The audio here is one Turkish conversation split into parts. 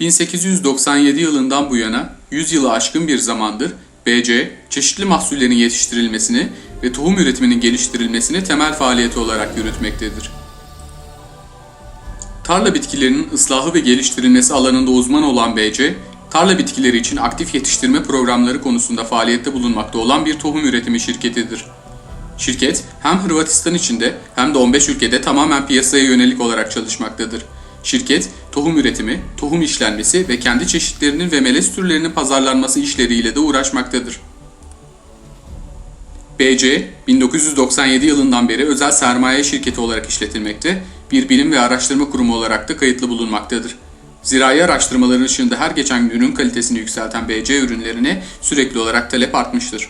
1897 yılından bu yana 100 yılı aşkın bir zamandır BC, çeşitli mahsullerin yetiştirilmesini ve tohum üretiminin geliştirilmesini temel faaliyeti olarak yürütmektedir. Tarla bitkilerinin ıslahı ve geliştirilmesi alanında uzman olan BC, tarla bitkileri için aktif yetiştirme programları konusunda faaliyette bulunmakta olan bir tohum üretimi şirketidir. Şirket hem Hırvatistan içinde hem de 15 ülkede tamamen piyasaya yönelik olarak çalışmaktadır. Şirket, tohum üretimi, tohum işlenmesi ve kendi çeşitlerinin ve melez türlerinin pazarlanması işleriyle de uğraşmaktadır. BC, 1997 yılından beri özel sermaye şirketi olarak işletilmekte, bir bilim ve araştırma kurumu olarak da kayıtlı bulunmaktadır. Zirai araştırmaların ışığında her geçen gün ürün kalitesini yükselten BC ürünlerine sürekli olarak talep artmıştır.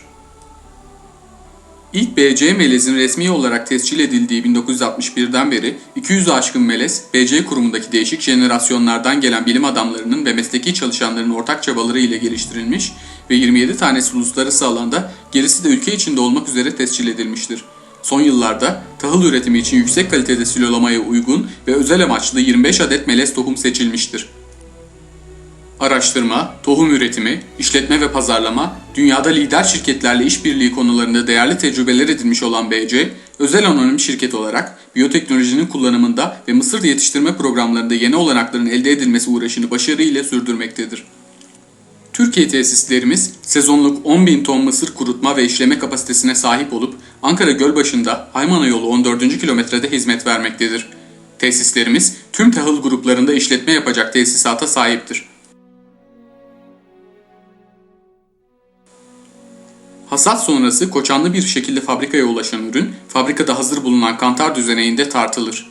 İlk BC melezin resmi olarak tescil edildiği 1961'den beri 200'ü aşkın melez, BC kurumundaki değişik jenerasyonlardan gelen bilim adamlarının ve mesleki çalışanların ortak çabaları ile geliştirilmiş ve 27 tanesi uluslararası alanda, gerisi de ülke içinde olmak üzere tescil edilmiştir. Son yıllarda tahıl üretimi için yüksek kalitede silolamaya uygun ve özel amaçlı 25 adet melez tohum seçilmiştir. Araştırma, tohum üretimi, işletme ve pazarlama, dünyada lider şirketlerle işbirliği konularında değerli tecrübeler edinmiş olan BC, özel anonim şirket olarak biyoteknolojinin kullanımında ve mısır yetiştirme programlarında yeni olanakların elde edilmesi uğraşını başarıyla sürdürmektedir. Türkiye tesislerimiz sezonluk 10.000 ton mısır kurutma ve işleme kapasitesine sahip olup Ankara Gölbaşı'nda Haymana yolu 14. kilometrede hizmet vermektedir. Tesislerimiz tüm tahıl gruplarında işletme yapacak tesisata sahiptir. Hasat sonrası koçanlı bir şekilde fabrikaya ulaşan ürün, fabrikada hazır bulunan kantar düzeneğinde tartılır.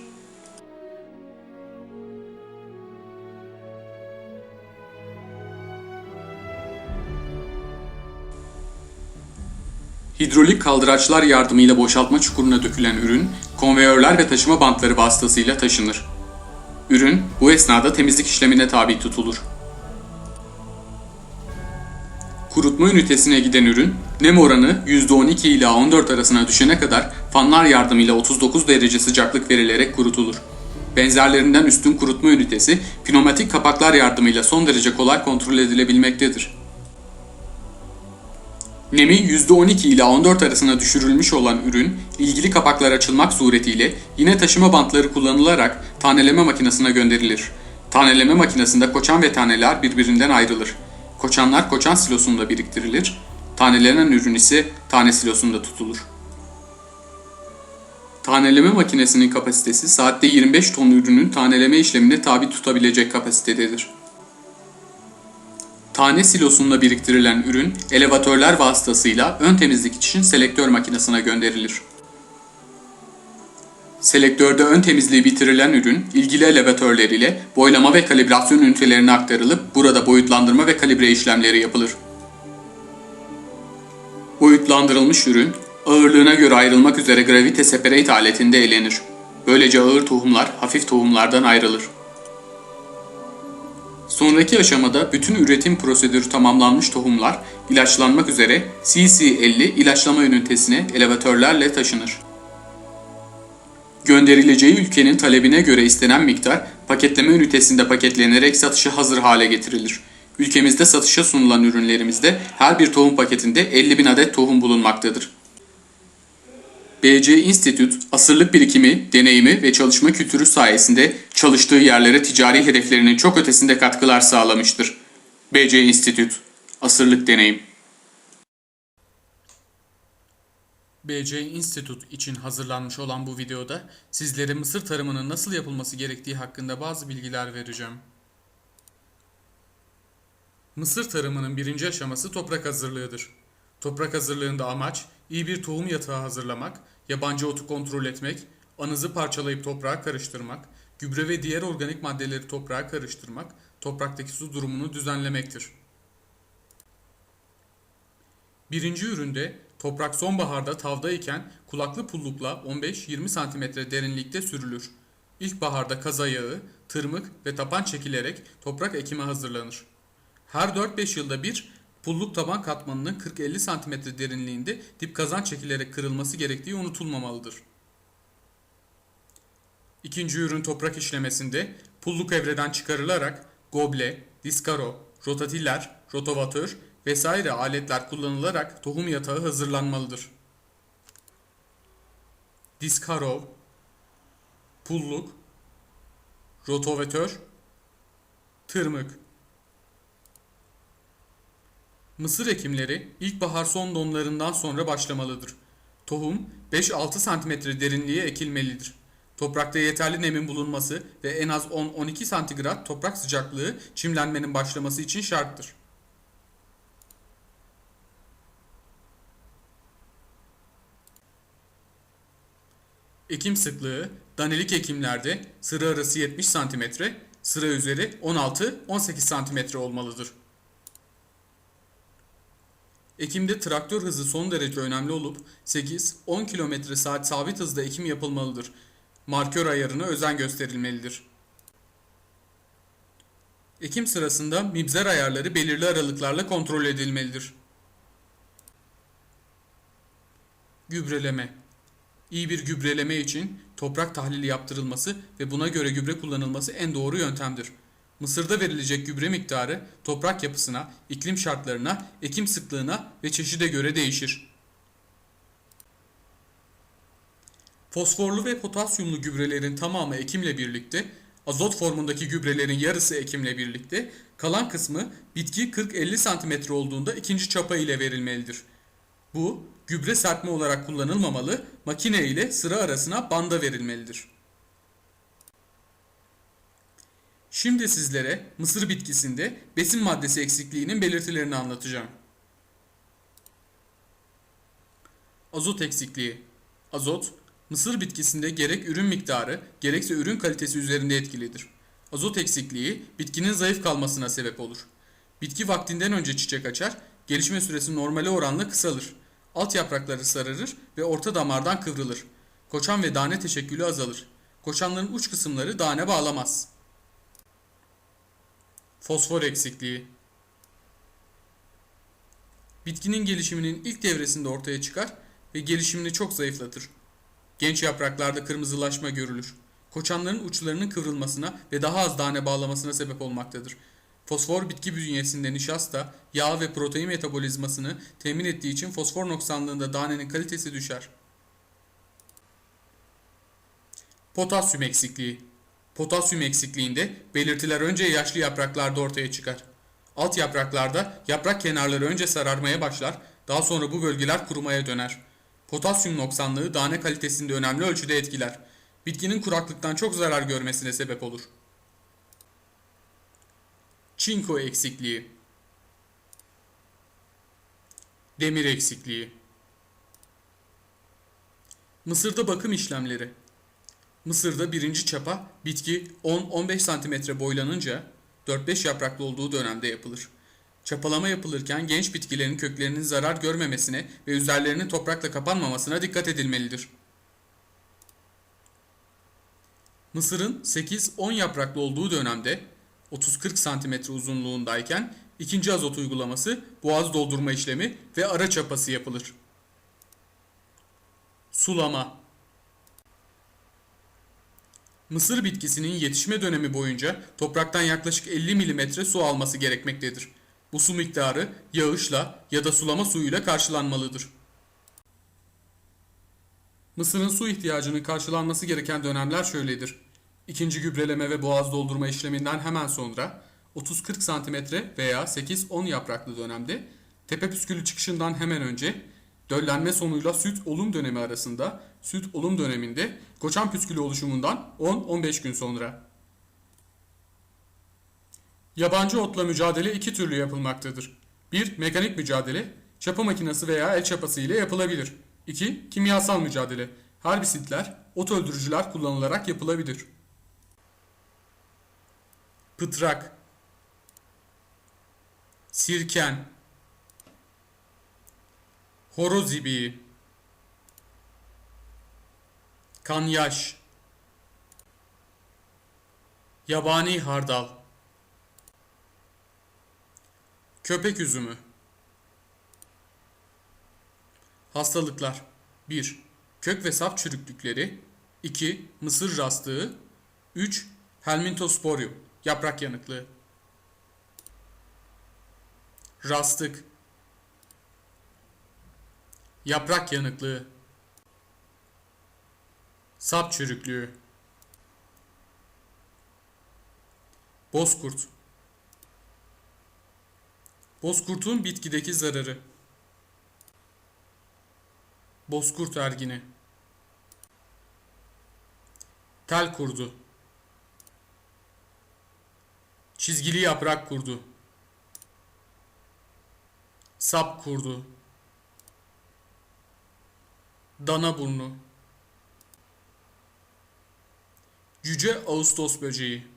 Hidrolik kaldıraçlar yardımıyla boşaltma çukuruna dökülen ürün, konveyörler ve taşıma bantları vasıtasıyla taşınır. Ürün bu esnada temizlik işlemine tabi tutulur. Kurutma ünitesine giden ürün, nem oranı %12 ila 14 arasına düşene kadar fanlar yardımıyla 39 derece sıcaklık verilerek kurutulur. Benzerlerinden üstün kurutma ünitesi, pneumatik kapaklar yardımıyla son derece kolay kontrol edilebilmektedir. Nemi %12 ila 14 arasına düşürülmüş olan ürün, ilgili kapaklar açılmak suretiyle yine taşıma bantları kullanılarak taneleme makinesine gönderilir. Taneleme makinesinde koçan ve taneler birbirinden ayrılır. Koçanlar koçan silosunda biriktirilir. Tanelenen ürün ise tane silosunda tutulur. Taneleme makinesinin kapasitesi saatte 25 ton ürünün taneleme işlemine tabi tutabilecek kapasitededir. Tane silosunda biriktirilen ürün elevatörler vasıtasıyla ön temizlik için selektör makinesine gönderilir. Selektörde ön temizliği bitirilen ürün ilgili elevatörler ile boylama ve kalibrasyon ünitelerine aktarılıp burada boyutlandırma ve kalibre işlemleri yapılır. Boyutlandırılmış ürün ağırlığına göre ayrılmak üzere gravite separate aletinde elenir. Böylece ağır tohumlar hafif tohumlardan ayrılır. Sonraki aşamada bütün üretim prosedürü tamamlanmış tohumlar ilaçlanmak üzere CC50 ilaçlama ünitesine elevatörlerle taşınır. Gönderileceği ülkenin talebine göre istenen miktar paketleme ünitesinde paketlenerek satışa hazır hale getirilir. Ülkemizde satışa sunulan ürünlerimizde her bir tohum paketinde 50 bin adet tohum bulunmaktadır. BC Institute, asırlık birikimi, deneyimi ve çalışma kültürü sayesinde çalıştığı yerlere ticari hedeflerinin çok ötesinde katkılar sağlamıştır. BC Institute, asırlık deneyim. BC Institute için hazırlanmış olan bu videoda sizlere mısır tarımının nasıl yapılması gerektiği hakkında bazı bilgiler vereceğim. Mısır tarımının birinci aşaması toprak hazırlığıdır. Toprak hazırlığında amaç iyi bir tohum yatağı hazırlamak, yabancı otu kontrol etmek, anızı parçalayıp toprağa karıştırmak, gübre ve diğer organik maddeleri toprağa karıştırmak, topraktaki su durumunu düzenlemektir. Birinci üründe toprak sonbaharda tavda iken kulaklı pullukla 15-20 cm derinlikte sürülür. İlkbaharda kaz ayağı, tırmık ve tapan çekilerek toprak ekimi hazırlanır. Her 4-5 yılda bir pulluk taban katmanının 40-50 cm derinliğinde dip kazan çekilerek kırılması gerektiği unutulmamalıdır. İkinci ürün toprak işlemesinde pulluk evreden çıkarılarak goble, diskaro, rotatiller, rotovatör vesaire aletler kullanılarak tohum yatağı hazırlanmalıdır. Diskarov, pulluk, rotovatör, tırmık. Mısır ekimleri ilkbahar son donlarından sonra başlamalıdır. Tohum 5-6 cm derinliğe ekilmelidir. Toprakta yeterli nemin bulunması ve en az 10-12 santigrat toprak sıcaklığı çimlenmenin başlaması için şarttır. Ekim sıklığı danelik ekimlerde sıra arası 70 cm, sıra üzeri 16-18 cm olmalıdır. Ekimde traktör hızı son derece önemli olup 8-10 km saat sabit hızda ekim yapılmalıdır. Markör ayarına özen gösterilmelidir. Ekim sırasında mibzer ayarları belirli aralıklarla kontrol edilmelidir. Gübreleme İyi bir gübreleme için toprak tahlili yaptırılması ve buna göre gübre kullanılması en doğru yöntemdir. Mısırda verilecek gübre miktarı toprak yapısına, iklim şartlarına, ekim sıklığına ve çeşide göre değişir. Fosforlu ve potasyumlu gübrelerin tamamı ekimle birlikte, azot formundaki gübrelerin yarısı ekimle birlikte, kalan kısmı bitki 40-50 cm olduğunda ikinci çapa ile verilmelidir. Bu, gübre serpme olarak kullanılmamalı, makine ile sıra arasına banda verilmelidir. Şimdi sizlere mısır bitkisinde besin maddesi eksikliğinin belirtilerini anlatacağım. Azot eksikliği. Azot, mısır bitkisinde gerek ürün miktarı, gerekse ürün kalitesi üzerinde etkilidir. Azot eksikliği bitkinin zayıf kalmasına sebep olur. Bitki vaktinden önce çiçek açar, gelişme süresi normale oranla kısalır. Alt yaprakları sararır ve orta damardan kıvrılır. Koçan ve tane teşekkülü azalır. Koçanların uç kısımları tane bağlamaz. Fosfor eksikliği Bitkinin gelişiminin ilk devresinde ortaya çıkar ve gelişimini çok zayıflatır. Genç yapraklarda kırmızılaşma görülür. Koçanların uçlarının kıvrılmasına ve daha az tane bağlamasına sebep olmaktadır. Fosfor bitki bünyesinde nişasta, yağ ve protein metabolizmasını temin ettiği için fosfor noksanlığında danenin kalitesi düşer. Potasyum eksikliği Potasyum eksikliğinde belirtiler önce yaşlı yapraklarda ortaya çıkar. Alt yapraklarda yaprak kenarları önce sararmaya başlar, daha sonra bu bölgeler kurumaya döner. Potasyum noksanlığı tane kalitesinde önemli ölçüde etkiler. Bitkinin kuraklıktan çok zarar görmesine sebep olur. Çinko eksikliği Demir eksikliği Mısırda bakım işlemleri Mısır'da birinci çapa bitki 10-15 cm boylanınca 4-5 yapraklı olduğu dönemde yapılır. Çapalama yapılırken genç bitkilerin köklerinin zarar görmemesine ve üzerlerinin toprakla kapanmamasına dikkat edilmelidir. Mısırın 8-10 yapraklı olduğu dönemde 30-40 cm uzunluğundayken ikinci azot uygulaması, boğaz doldurma işlemi ve ara çapası yapılır. Sulama Mısır bitkisinin yetişme dönemi boyunca topraktan yaklaşık 50 mm su alması gerekmektedir. Bu su miktarı yağışla ya da sulama suyuyla karşılanmalıdır. Mısırın su ihtiyacının karşılanması gereken dönemler şöyledir. İkinci gübreleme ve boğaz doldurma işleminden hemen sonra 30-40 cm veya 8-10 yapraklı dönemde tepe püskülü çıkışından hemen önce döllenme sonuyla süt olum dönemi arasında süt olum döneminde koçan püskülü oluşumundan 10-15 gün sonra. Yabancı otla mücadele iki türlü yapılmaktadır. 1. Mekanik mücadele, çapa makinesi veya el çapası ile yapılabilir. 2. Kimyasal mücadele, herbisitler, ot öldürücüler kullanılarak yapılabilir. Pıtrak Sirken Horoz ibiği Kanyaş Yabani hardal Köpek üzümü Hastalıklar 1. Kök ve sap çürüklükleri 2. Mısır rastığı 3. Helmintosporium Yaprak yanıklığı Rastık. Yaprak yanıklığı. Sap çürüklüğü. Bozkurt. Bozkurtun bitkideki zararı. Bozkurt ergini. Tel kurdu. Çizgili yaprak kurdu. Sap kurdu. Dana burnu. Cüce Ağustos böceği.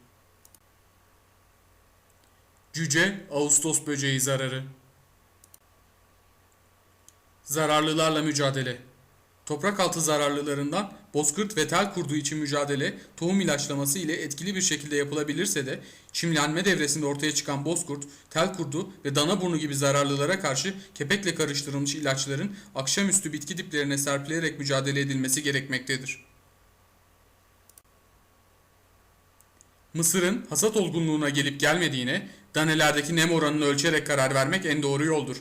Cüce Ağustos böceği zararı. Zararlılarla mücadele. Toprak altı zararlılarından bozkırt ve tel kurdu için mücadele tohum ilaçlaması ile etkili bir şekilde yapılabilirse de çimlenme devresinde ortaya çıkan bozkurt, tel kurdu ve dana burnu gibi zararlılara karşı kepekle karıştırılmış ilaçların akşamüstü bitki diplerine serpilerek mücadele edilmesi gerekmektedir. Mısırın hasat olgunluğuna gelip gelmediğine danelerdeki nem oranını ölçerek karar vermek en doğru yoldur.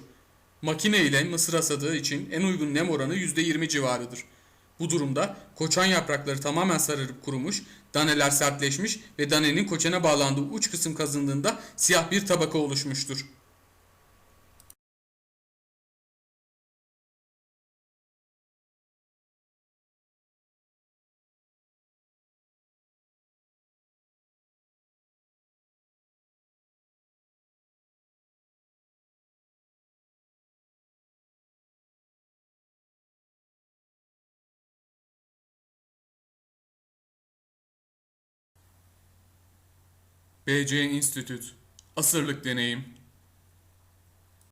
Makine ile mısır hasadı için en uygun nem oranı %20 civarıdır. Bu durumda koçan yaprakları tamamen sararıp kurumuş, daneler sertleşmiş ve danenin koçana bağlandığı uç kısım kazındığında siyah bir tabaka oluşmuştur. BC Institute. Asırlık Deneyim